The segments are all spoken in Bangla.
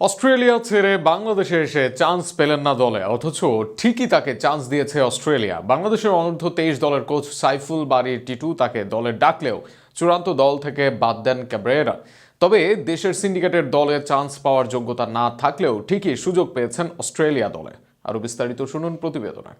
অস্ট্রেলিয়া ছেড়ে বাংলাদেশে এসে চান্স পেলেন না দলে, অথচ ঠিকই তাকে চান্স দিয়েছে অস্ট্রেলিয়া। বাংলাদেশের অনূর্ধ্ব তেইশ দলের কোচ সাইফুল বাড়ি টিটু তাকে দলে ডাকলেও চূড়ান্ত দল থেকে বাদ দেন ক্যাব্রেরা। তবে দেশের সিন্ডিকেটের দলে চান্স পাওয়ার যোগ্যতা না থাকলেও ঠিকই সুযোগ পেয়েছেন অস্ট্রেলিয়া দলে। আরও বিস্তারিত শুনুন প্রতিবেদনে।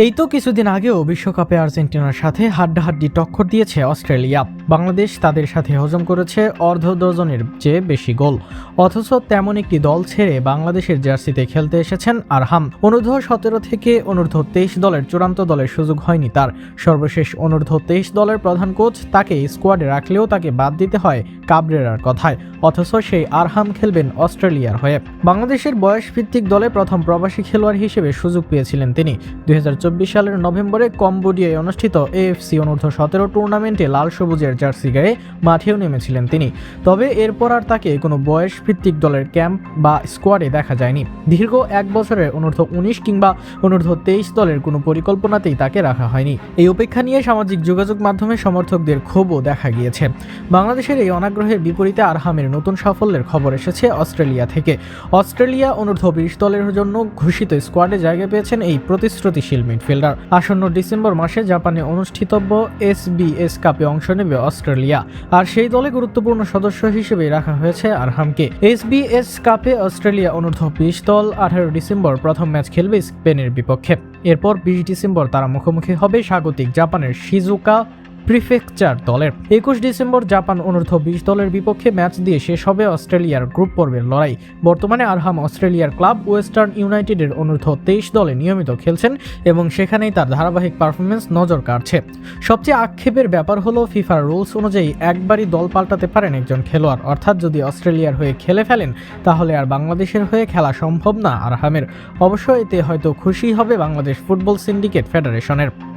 এই তো কিছুদিন আগেও বিশ্বকাপে আর্জেন্টিনার সাথে হাড্ডাহাড্ডি টক্কর দিয়েছে অস্ট্রেলিয়া। বাংলাদেশ তাদের সাথে হজম করেছে অর্ধ ডজনের চেয়ে বেশি গোল। অথচ তেমন একটি দল ছেড়ে বাংলাদেশের জার্সিতে খেলতে এসেছেন আরহাম। অনূর্ধ্ব সতেরো থেকে অনূর্ধ্ব তেইশ দলের চূড়ান্ত দলের সুযোগ হয়নি তার। সর্বশেষ অনূর্ধ্ব তেইশ দলের প্রধান কোচ তাকে স্কোয়াডে রাখলেও তাকে বাদ দিতে হয় কাবরেরার কথায়। অথচ সেই আরহাম খেলবেন অস্ট্রেলিয়ার হয়ে। বাংলাদেশের বয়স ভিত্তিক দলে প্রথম প্রবাসী খেলোয়াড় হিসেবে সুযোগ পেয়েছিলেন তিনি। দুই হাজার সালের নভেম্বরে কম্বোডিয়ায় অনুষ্ঠিত এএফসি অনূর্ধ্ব সতেরো টুর্নামেন্টে লাল সবুজের জার্সি গায়ে মাঠেও নেমেছিলেন তিনি। তবে এরপর আর তাকে কোনো বয়স ভিত্তিক দলের ক্যাম্প বা স্কোয়াডে দেখা যায়নি। দীর্ঘ এক বছরের অনূর্ধ্ব উনিশ কিংবা অনূর্ধ্ব তেইশ দলের কোনো পরিকল্পনাতেই তাকে রাখা হয়নি। এই উপেক্ষা নিয়ে সামাজিক যোগাযোগ মাধ্যমে সমর্থকদের ক্ষোভও দেখা গিয়েছে। বাংলাদেশের এই অনাগ্রহের বিপরীতে আরহামের নতুন সাফল্যের খবর এসেছে অস্ট্রেলিয়া থেকে। অস্ট্রেলিয়া অনূর্ধ্ব বিশ দলের জন্য ঘোষিত স্কোয়াডে জায়গা পেয়েছেন এই প্রতিশ্রুতিশীল মিডফিল্ডার। আসন্ন ডিসেম্বর মাসে জাপানে অনুষ্ঠিতব্য এসবিএস কাপে অংশ নেবে অস্ট্রেলিয়া। আর সেই দলে গুরুত্বপূর্ণ সদস্য হিসেবে রাখা হয়েছে আরহামকে। এসবিএস কাপে অস্ট্রেলিয়া অনূর্ধ্ব বিশ দল আঠারো ডিসেম্বর প্রথম ম্যাচ খেলবে স্পেনের বিপক্ষে। এরপর বিশ ডিসেম্বর তারা মুখোমুখি হবে স্বাগতিক জাপানের শিজুকা প্রিফেকচার দলের। একুশ ডিসেম্বর জাপান অনূর্ধ্ব বিশ দলের বিপক্ষে ম্যাচ দিয়ে শেষ হবে অস্ট্রেলিয়ার গ্রুপ পর্বের লড়াই। বর্তমানে আরহাম অস্ট্রেলিয়ার ক্লাব ওয়েস্টার্ন ইউনাইটেডের অনূর্ধ্ব তেইশ দলে নিয়মিত খেলছেন এবং সেখানেই তার ধারাবাহিক পারফরমেন্স নজর কাড়ছে। সবচেয়ে আক্ষেপের ব্যাপার হলো ফিফার রুলস অনুযায়ী একবারই দল পাল্টাতে পারেন একজন খেলোয়াড়। অর্থাৎ যদি অস্ট্রেলিয়ার হয়ে খেলে ফেলেন, তাহলে আর বাংলাদেশের হয়ে খেলা সম্ভব না আরহামের। অবশ্য এতে হয়তো খুশি হবে বাংলাদেশ ফুটবল সিন্ডিকেট ফেডারেশনের।